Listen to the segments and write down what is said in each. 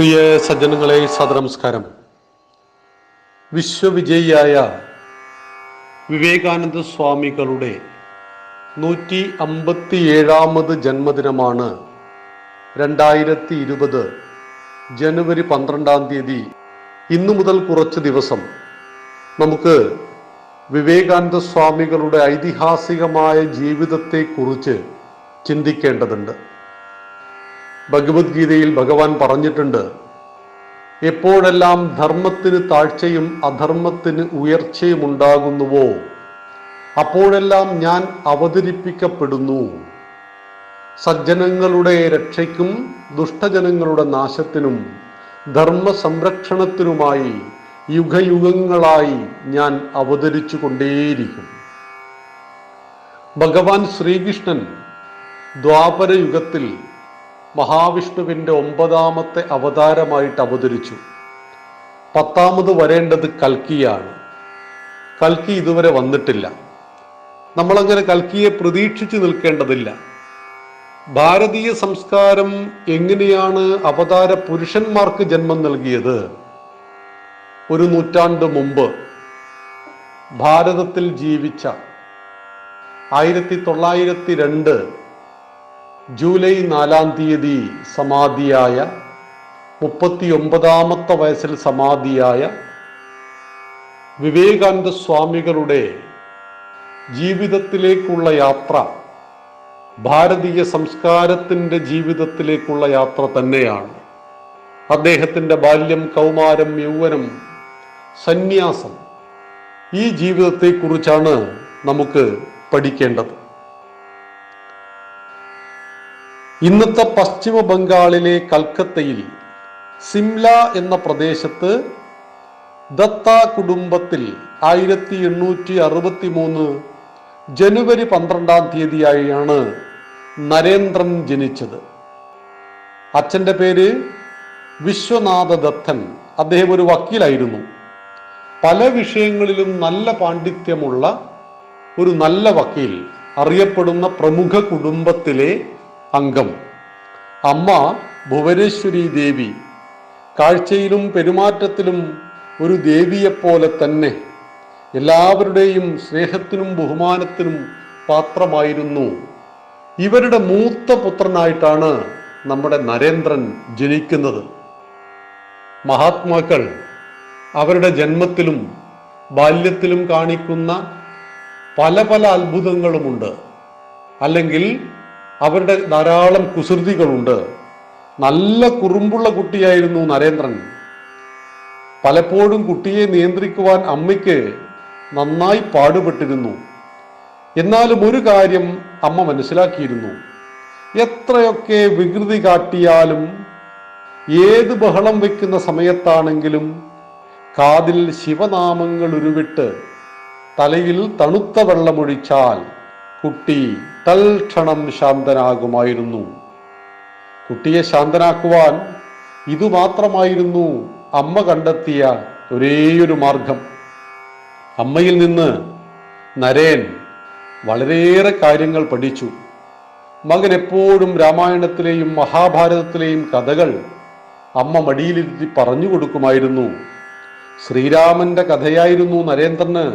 പ്രിയ സജ്ജനങ്ങളെ സദനമസ്കാരം. വിശ്വവിജയിയായ വിവേകാനന്ദ സ്വാമികളുടെ നൂറ്റി അമ്പത്തി ഏഴാമത് ജന്മദിനമാണ് രണ്ടായിരത്തി ഇരുപത് ജനുവരി പന്ത്രണ്ടാം തീയതി. ഇന്നു മുതൽ കുറച്ച് ദിവസം നമുക്ക് വിവേകാനന്ദ സ്വാമികളുടെ ഐതിഹാസികമായ ജീവിതത്തെക്കുറിച്ച് ചിന്തിക്കേണ്ടതുണ്ട്. ഭഗവത്ഗീതയിൽ ഭഗവാൻ പറഞ്ഞിട്ടുണ്ട് എപ്പോഴെല്ലാം ധർമ്മത്തിന് താഴ്ചയും അധർമ്മത്തിന് ഉയർച്ചയും ഉണ്ടാകുന്നുവോ അപ്പോഴെല്ലാം ഞാൻ അവതരിപ്പിക്കപ്പെടുന്നു. സജ്ജനങ്ങളുടെ രക്ഷയ്ക്കും ദുഷ്ടജനങ്ങളുടെ നാശത്തിനും ധർമ്മ സംരക്ഷണത്തിനുമായി യുഗയുഗങ്ങളായി ഞാൻ അവതരിച്ചു കൊണ്ടേയിരിക്കും ഭഗവാൻ ശ്രീകൃഷ്ണൻ ദ്വാപര യുഗത്തിൽ മഹാവിഷ്ണുവിന്റെ ഒമ്പതാമത്തെ അവതാരമായിട്ട് അവതരിച്ചു. പത്താമത് വരേണ്ടത് കൽക്കിയാണ്. കൽക്കി ഇതുവരെ വന്നിട്ടില്ല. നമ്മളങ്ങനെ കൽക്കിയെ പ്രതീക്ഷിച്ചു നിൽക്കേണ്ടതില്ല. ഭാരതീയ സംസ്കാരം എങ്ങനെയാണ് അവതാര പുരുഷന്മാർക്ക് ജന്മം നൽകിയത്? ഒരു നൂറ്റാണ്ട് മുമ്പ് ഭാരതത്തിൽ ജീവിച്ച ആയിരത്തി തൊള്ളായിരത്തി രണ്ട് ജൂലൈ നാലാം തീയതി സമാധിയായ മുപ്പത്തി ഒമ്പതാമത്തെ വയസ്സിൽ സമാധിയായ വിവേകാനന്ദ സ്വാമികളുടെ ജീവിതത്തിലേക്കുള്ള യാത്ര ഭാരതീയ സംസ്കാരത്തിന്റെ ജീവിതത്തിലേക്കുള്ള യാത്ര തന്നെയാണ്. അദ്ദേഹത്തിന്റെ ബാല്യം കൗമാരം യൗവനം സന്യാസം ഈ ജീവിതത്തെക്കുറിച്ചാണ് നമുക്ക് പഠിക്കേണ്ടത്. ഇന്നത്തെ പശ്ചിമ ബംഗാളിലെ കൽക്കത്തയിൽ സിംല എന്ന പ്രദേശത്ത് ദത്ത കുടുംബത്തിൽ ആയിരത്തി എണ്ണൂറ്റി അറുപത്തി മൂന്ന് ജനുവരി പന്ത്രണ്ടാം തീയതിയായാണ് നരേന്ദ്രൻ ജനിച്ചത്. അച്ഛന്റെ പേര് വിശ്വനാഥ ദത്തൻ. അദ്ദേഹം ഒരു വക്കീലായിരുന്നു. പല വിഷയങ്ങളിലും നല്ല പാണ്ഡിത്യമുള്ള ഒരു നല്ല വക്കീൽ അറിയപ്പെടുന്ന പ്രമുഖ കുടുംബത്തിലെ അംഗം. അമ്മ ഭുവനേശ്വരി ദേവി. കാഴ്ചയിലും പെരുമാറ്റത്തിലും ഒരു ദേവിയെപ്പോലെ തന്നെ. എല്ലാവരുടെയും സ്നേഹത്തിനും ബഹുമാനത്തിനും പാത്രമായിരുന്നു. ഇവരുടെ മൂത്ത പുത്രനായിട്ടാണ് നമ്മുടെ നരേന്ദ്രൻ ജനിക്കുന്നത്. മഹാത്മാക്കൾ അവരുടെ ജന്മത്തിലും ബാല്യത്തിലും കാണിക്കുന്ന പല പല അത്ഭുതങ്ങളുമുണ്ട്. അല്ലെങ്കിൽ അവരുടെ ധാരാളം കുസൃതികളുണ്ട്. നല്ല കുറുമ്പുള്ള കുട്ടിയായിരുന്നു നരേന്ദ്രൻ. പലപ്പോഴും കുട്ടിയെ നിയന്ത്രിക്കുവാൻ അമ്മയ്ക്ക് നന്നായി പാടുപെട്ടിരുന്നു. എന്നാലും ഒരു കാര്യം അമ്മ മനസ്സിലാക്കിയിരുന്നു. എത്രയൊക്കെ വികൃതി കാട്ടിയാലും ഏത് ബഹളം വെക്കുന്ന സമയത്താണെങ്കിലും കാതിൽ ശിവനാമങ്ങൾ ഉരുവിട്ട് തലയിൽ തണുത്ത വെള്ളമൊഴിച്ചാൽ കുട്ടി തൽക്ഷണം ശാന്തനാകുമായിരുന്നു. കുട്ടിയെ ശാന്തനാക്കുവാൻ ഇതുമാത്രമായിരുന്നു അമ്മ കണ്ടെത്തിയ ഒരേയൊരു മാർഗം. അമ്മയിൽ നിന്ന് നരേൻ വളരെയേറെ കാര്യങ്ങൾ പഠിച്ചു. മകൻ എപ്പോഴും രാമായണത്തിലെയും മഹാഭാരതത്തിലെയും കഥകൾ അമ്മ മടിയിലിരുത്തി പറഞ്ഞു കൊടുക്കുമായിരുന്നു. ശ്രീരാമന്റെ കഥയായിരുന്നു നരേന്ദ്രന്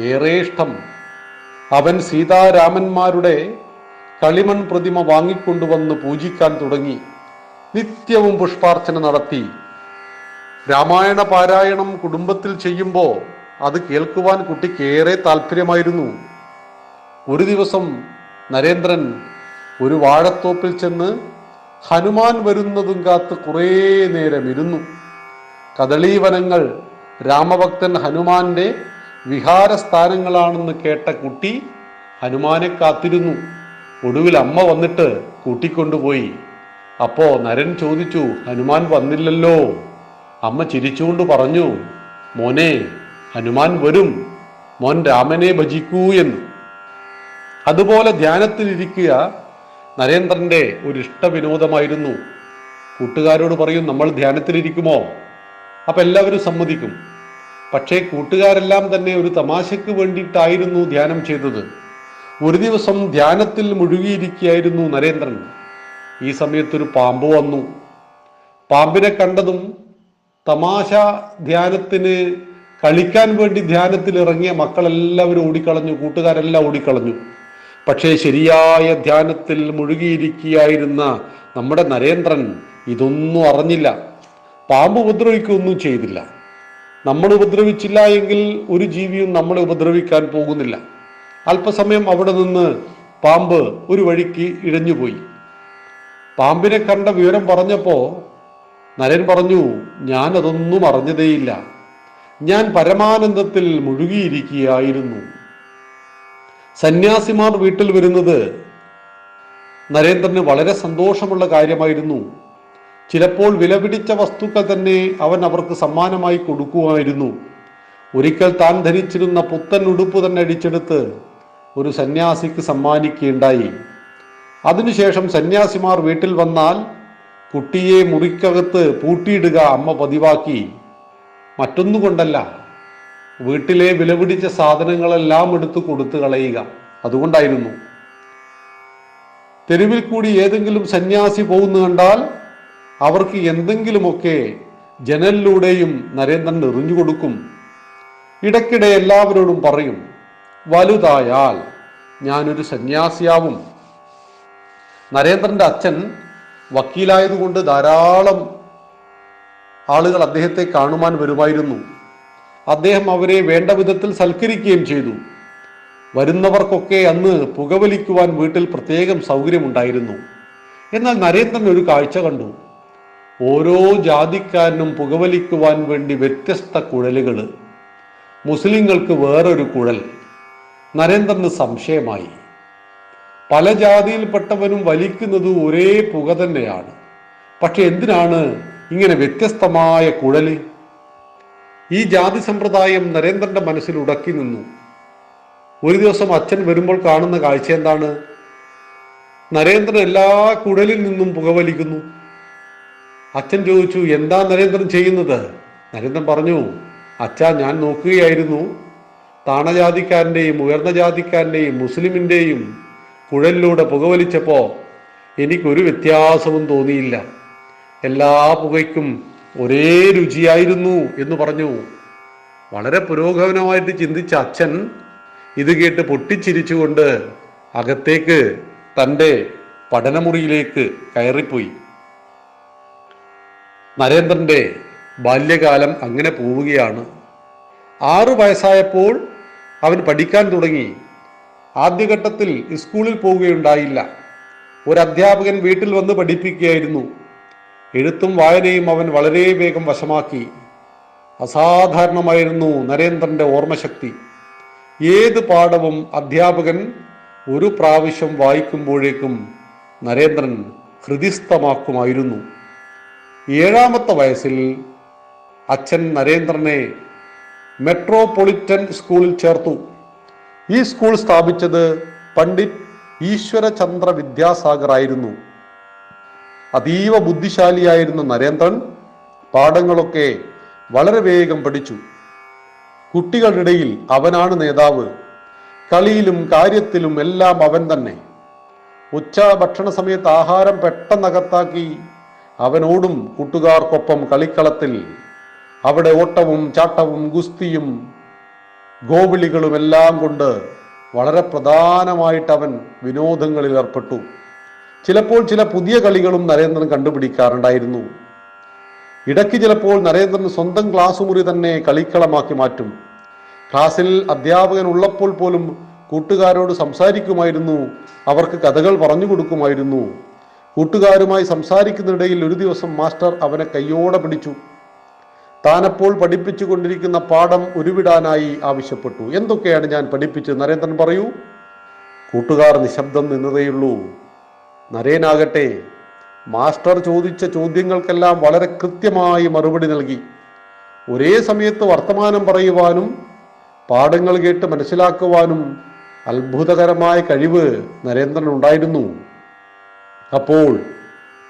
ഏറെ ഇഷ്ടം. അവൻ സീതാരാമന്മാരുടെ കളിമൺ പ്രതിമ വാങ്ങിക്കൊണ്ടുവന്ന് പൂജിക്കാൻ തുടങ്ങി. നിത്യവും പുഷ്പാർച്ചന നടത്തി. രാമായണ പാരായണം കുടുംബത്തിൽ ചെയ്യുമ്പോൾ അത് കേൾക്കുവാൻ കുട്ടിക്ക് ഏറെ താല്പര്യമായിരുന്നു. ഒരു ദിവസം നരേന്ദ്രൻ ഒരു വാഴത്തോപ്പിൽ ചെന്ന് ഹനുമാൻ വരുന്നതും കാത്ത് കുറേ നേരം ഇരുന്നു കദളീവനങ്ങൾ രാമഭക്തൻ ഹനുമാന്റെ വിഹാരസ്ഥാനങ്ങളാണെന്ന് കേട്ട കുട്ടി ഹനുമാനെ കാത്തിരുന്നു. ഒടുവിൽ അമ്മ വന്നിട്ട് കൂട്ടിക്കൊണ്ടുപോയി. അപ്പോ നരൻ ചോദിച്ചു ഹനുമാൻ വന്നില്ലല്ലോ. അമ്മ ചിരിച്ചുകൊണ്ട് പറഞ്ഞു മോനെ ഹനുമാൻ വരും. മോൻ രാമനെ ഭജിക്കൂ എന്ന്. അതുപോലെ ധ്യാനത്തിലിരിക്കുക നരേന്ദ്രന്റെ ഒരു ഇഷ്ടവിനോദമായിരുന്നു കൂട്ടുകാരോട് പറയും നമ്മൾ ധ്യാനത്തിലിരിക്കുമോ? അപ്പൊ എല്ലാവരും സമ്മതിക്കും. പക്ഷേ കൂട്ടുകാരെല്ലാം തന്നെ ഒരു തമാശയ്ക്ക് വേണ്ടിയിട്ടായിരുന്നു ധ്യാനം ചെയ്തത്. ഒരു ദിവസം ധ്യാനത്തിൽ മുഴുകിയിരിക്കുകയായിരുന്നു നരേന്ദ്രൻ. ഈ സമയത്തൊരു പാമ്പ് വന്നു. പാമ്പിനെ കണ്ടതും തമാശ ധ്യാനത്തിന് കളിക്കാൻ വേണ്ടി ധ്യാനത്തിൽ ഇറങ്ങിയ മക്കളെല്ലാവരും ഓടിക്കളഞ്ഞു. കൂട്ടുകാരെല്ലാം ഓടിക്കളഞ്ഞു. പക്ഷേ ശരിയായ ധ്യാനത്തിൽ മുഴുകിയിരിക്കുകയായിരുന്ന നമ്മുടെ നരേന്ദ്രൻ ഇതൊന്നും അറിഞ്ഞില്ല. പാമ്പ് ഉപദ്രവിക്കുകയൊന്നും ചെയ്തില്ല. നമ്മൾ ഉപദ്രവിച്ചില്ല എങ്കിൽ ഒരു ജീവിയും നമ്മളെ ഉപദ്രവിക്കാൻ പോകുന്നില്ല. അല്പസമയം അവിടെ നിന്ന് പാമ്പ് ഒരു വഴിക്ക് ഇഴഞ്ഞുപോയി. പാമ്പിനെ കണ്ട വിവരം പറഞ്ഞപ്പോൾ നരൻ പറഞ്ഞു ഞാനതൊന്നും അറിഞ്ഞതേയില്ല. ഞാൻ പരമാനന്ദത്തിൽ മുഴുകിയിരിക്കുകയായിരുന്നു. സന്യാസിമാർ വീട്ടിൽ വരുന്നത് നരേന്ദ്രന് വളരെ സന്തോഷമുള്ള കാര്യമായിരുന്നു. ചിലപ്പോൾ വിലപിടിച്ച വസ്തുക്കൾ തന്നെ അവൻ അവർക്ക് സമ്മാനമായി കൊടുക്കുമായിരുന്നു. ഒരിക്കൽ താൻ ധരിച്ചിരുന്ന പുത്തൻ ഉടുപ്പ് തന്നെ അടിച്ചെടുത്ത് ഒരു സന്യാസിക്ക് സമ്മാനിക്കുകയുണ്ടായി. അതിനുശേഷം സന്യാസിമാർ വീട്ടിൽ വന്നാൽ കുട്ടിയെ മുറിക്കകത്ത് പൂട്ടിയിടുക അമ്മ പതിവാക്കി. മറ്റൊന്നുകൊണ്ടല്ല വീട്ടിലെ വിലപിടിച്ച സാധനങ്ങളെല്ലാം എടുത്തു കൊടുത്തു കളയുക. അതുകൊണ്ടായിരുന്നു. തെരുവിൽ കൂടി ഏതെങ്കിലും സന്യാസി പോകുന്നു കണ്ടാൽ അവർക്ക് എന്തെങ്കിലുമൊക്കെ ജനലിലൂടെയും നരേന്ദ്രൻ എറിഞ്ഞു കൊടുക്കും ഇടയ്ക്കിടെ എല്ലാവരോടും പറയും വലുതായാൽ ഞാനൊരു സന്യാസിയാവും. നരേന്ദ്രന്റെ അച്ഛൻ വക്കീലായതുകൊണ്ട് ധാരാളം ആളുകൾ അദ്ദേഹത്തെ കാണുവാൻ വരുമായിരുന്നു. അദ്ദേഹം അവരെ വേണ്ട വിധത്തിൽ സൽക്കരിക്കുകയും ചെയ്തു. വരുന്നവർക്കൊക്കെ അന്ന് പുകവലിക്കുവാൻ വീട്ടിൽ പ്രത്യേകം സൗകര്യമുണ്ടായിരുന്നു. എന്നാൽ നരേന്ദ്രൻ ഒരു കാഴ്ച കണ്ടു. ഓരോ ജാതിക്കാരനും പുകവലിക്കുവാൻ വേണ്ടി വ്യത്യസ്ത കുഴലുകൾ മുസ്ലിങ്ങൾക്ക് വേറൊരു കുഴൽ. നരേന്ദ്രന് സംശയമായി. പല ജാതിയിൽപ്പെട്ടവനും വലിക്കുന്നത് ഒരേ പുക തന്നെയാണ്. പക്ഷെ എന്തിനാണ് ഇങ്ങനെ വ്യത്യസ്തമായ കുഴൽ? ഈ ജാതി സമ്പ്രദായം നരേന്ദ്രന്റെ മനസ്സിൽ ഉടക്കി നിന്നു. ഒരു ദിവസം അച്ഛൻ വരുമ്പോൾ കാണുന്ന കാഴ്ച എന്താണ്? നരേന്ദ്രൻ എല്ലാ കുഴലിൽ നിന്നും പുകവലിക്കുന്നു. അച്ഛൻ ചോദിച്ചു എന്താ നരേന്ദ്രൻ ചെയ്യുന്നത്? നരേന്ദ്രൻ പറഞ്ഞു അച്ഛാ ഞാൻ നോക്കുകയായിരുന്നു. താണജാതിക്കാരന്റെയും ഉയർന്ന ജാതിക്കാരന്റെയും മുസ്ലിമിന്റെയും കുഴലിലൂടെ പുകവലിച്ചപ്പോൾ എനിക്കൊരു വ്യത്യാസവും തോന്നിയില്ല. എല്ലാ പുകയ്ക്കും ഒരേ രുചിയായിരുന്നു എന്ന് പറഞ്ഞു. വളരെ പുരോഗമനമായിട്ട് ചിന്തിച്ച അച്ഛൻ ഇത് കേട്ട് പൊട്ടിച്ചിരിച്ചുകൊണ്ട് അകത്തേക്ക് തന്റെ പഠനമുറിയിലേക്ക് കയറിപ്പോയി. നരേന്ദ്രന്റെ ബാല്യകാലം അങ്ങനെ പോവുകയാണ്. ആറു വയസ്സായപ്പോൾ അവൻ പഠിക്കാൻ തുടങ്ങി. ആദ്യഘട്ടത്തിൽ സ്കൂളിൽ പോവുകയുണ്ടായില്ല. ഒരു അധ്യാപകൻ വീട്ടിൽ വന്ന് പഠിപ്പിക്കുകയായിരുന്നു. എഴുത്തും വായനയും അവൻ വളരെ വേഗം വശമാക്കി. അസാധാരണമായിരുന്നു നരേന്ദ്രന്റെ ഓർമ്മശക്തി. ഏത് പാഠവും അധ്യാപകൻ ഒരു പ്രാവശ്യം വായിക്കുമ്പോഴേക്കും നരേന്ദ്രൻ ഹൃദിസ്ഥമാക്കുമായിരുന്നു. ഏഴാമത്തെ വയസ്സിൽ അച്ഛൻ നരേന്ദ്രനെ മെട്രോപൊളിറ്റൻ സ്കൂളിൽ ചേർത്തു. ഈ സ്കൂൾ സ്ഥാപിച്ചത് പണ്ഡിറ്റ് ഈശ്വരചന്ദ്ര വിദ്യാസാഗർ ആയിരുന്നു അതീവ ബുദ്ധിശാലിയായിരുന്ന നരേന്ദ്രൻ പാഠങ്ങളൊക്കെ വളരെ വേഗം പഠിച്ചു. കുട്ടികളുടെ ഇടയിൽ അവനാണ് നേതാവ്. കളിയിലും കാര്യത്തിലും എല്ലാം അവൻ തന്നെ. ഉച്ച ഭക്ഷണ സമയത്ത് ആഹാരം പെട്ടെന്നകത്താക്കി അവനോടും കൂട്ടുകാർക്കൊപ്പം കളിക്കളത്തിൽ അവിടെ ഓട്ടവും ചാട്ടവും ഗുസ്തിയും ഗോവിളികളുമെല്ലാം കൊണ്ട് വളരെ പ്രധാനമായിട്ട് അവൻ വിനോദങ്ങളിൽ ഏർപ്പെട്ടു. ചിലപ്പോൾ ചില പുതിയ കളികളും നരേന്ദ്രൻ കണ്ടുപിടിക്കാറുണ്ടായിരുന്നു. ഇടയ്ക്ക് ചിലപ്പോൾ നരേന്ദ്രൻ സ്വന്തം ക്ലാസ് മുറി തന്നെ കളിക്കളമാക്കി മാറ്റും. ക്ലാസ്സിൽ അധ്യാപകൻ ഉള്ളപ്പോൾ പോലും കൂട്ടുകാരോട് സംസാരിക്കുമായിരുന്നു. അവർക്ക് കഥകൾ പറഞ്ഞു കൊടുക്കുമായിരുന്നു. കൂട്ടുകാരുമായി സംസാരിക്കുന്നിടയിൽ ഒരു ദിവസം മാസ്റ്റർ അവനെ കയ്യോടെ പിടിച്ചു. താനപ്പോൾ പഠിപ്പിച്ചു കൊണ്ടിരിക്കുന്ന പാഠം ഉരുവിടാനായി ആവശ്യപ്പെട്ടു. എന്തൊക്കെയാണ് ഞാൻ പഠിപ്പിച്ചത്? നരേന്ദ്രൻ പറയൂ. കൂട്ടുകാർ നിശബ്ദം നിന്നതേയുള്ളൂ. നരേനാകട്ടെ മാസ്റ്റർ ചോദിച്ച ചോദ്യങ്ങൾക്കെല്ലാം വളരെ കൃത്യമായി മറുപടി നൽകി. ഒരേ സമയത്ത് വർത്തമാനം പറയുവാനും പാഠങ്ങൾ കേട്ട് മനസ്സിലാക്കുവാനും അത്ഭുതകരമായ കഴിവ് നരേന്ദ്രൻ ഉണ്ടായിരുന്നു അപ്പോൾ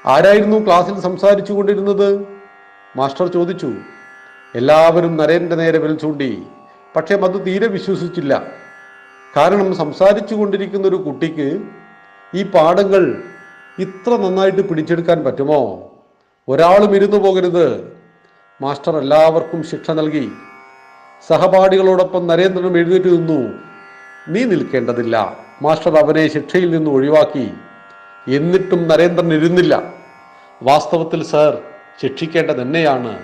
ആരായിരുന്നു ക്ലാസ്സിൽ സംസാരിച്ചു കൊണ്ടിരുന്നത്? മാസ്റ്റർ ചോദിച്ചു. എല്ലാവരും നരേന്റെ നേരെ വിൽ ചൂണ്ടി. പക്ഷേ മധു തീരെ വിശ്വസിച്ചില്ല. കാരണം സംസാരിച്ചു കൊണ്ടിരിക്കുന്ന ഒരു കുട്ടിക്ക് ഈ പാഠങ്ങൾ ഇത്ര നന്നായിട്ട് പിടിച്ചെടുക്കാൻ പറ്റുമോ? ഒരാളും ഇരുന്നു പോകരുത്. മാസ്റ്റർ എല്ലാവർക്കും ശിക്ഷ നൽകി. സഹപാഠികളോടൊപ്പം നരേന്ദ്രനും എഴുന്നേറ്റ് നിന്നു. നീ നിൽക്കേണ്ടതില്ല. മാസ്റ്റർ അവനെ ശിക്ഷയിൽ നിന്ന് ഒഴിവാക്കി. എന്നിട്ടും നരേന്ദ്രൻ ഇരുന്നില്ല. വാസ്തവത്തിൽ സർ ശിക്ഷിക്കേണ്ടത് എന്നെയാണ്.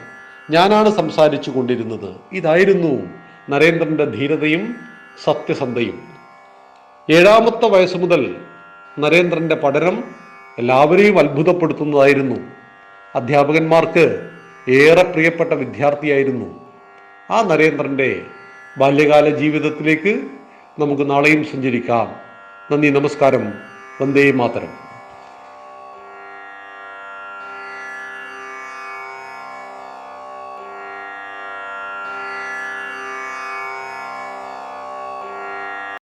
ഞാനാണ് സംസാരിച്ചു കൊണ്ടിരുന്നത്. ഇതായിരുന്നു നരേന്ദ്രന്റെ ധീരതയും സത്യസന്ധയും ഏഴാമത്തെ വയസ്സ് മുതൽ നരേന്ദ്രന്റെ പഠനം എല്ലാവരെയും അത്ഭുതപ്പെടുത്തുന്നതായിരുന്നു. അധ്യാപകന്മാർക്ക് ഏറെ പ്രിയപ്പെട്ട വിദ്യാർത്ഥിയായിരുന്നു. ആ നരേന്ദ്രന്റെ ബാല്യകാല ജീവിതത്തിലേക്ക് നമുക്ക് നാളെയും സഞ്ചരിക്കാം. നന്ദി നമസ്കാരം. വന്ദേ മാതരം.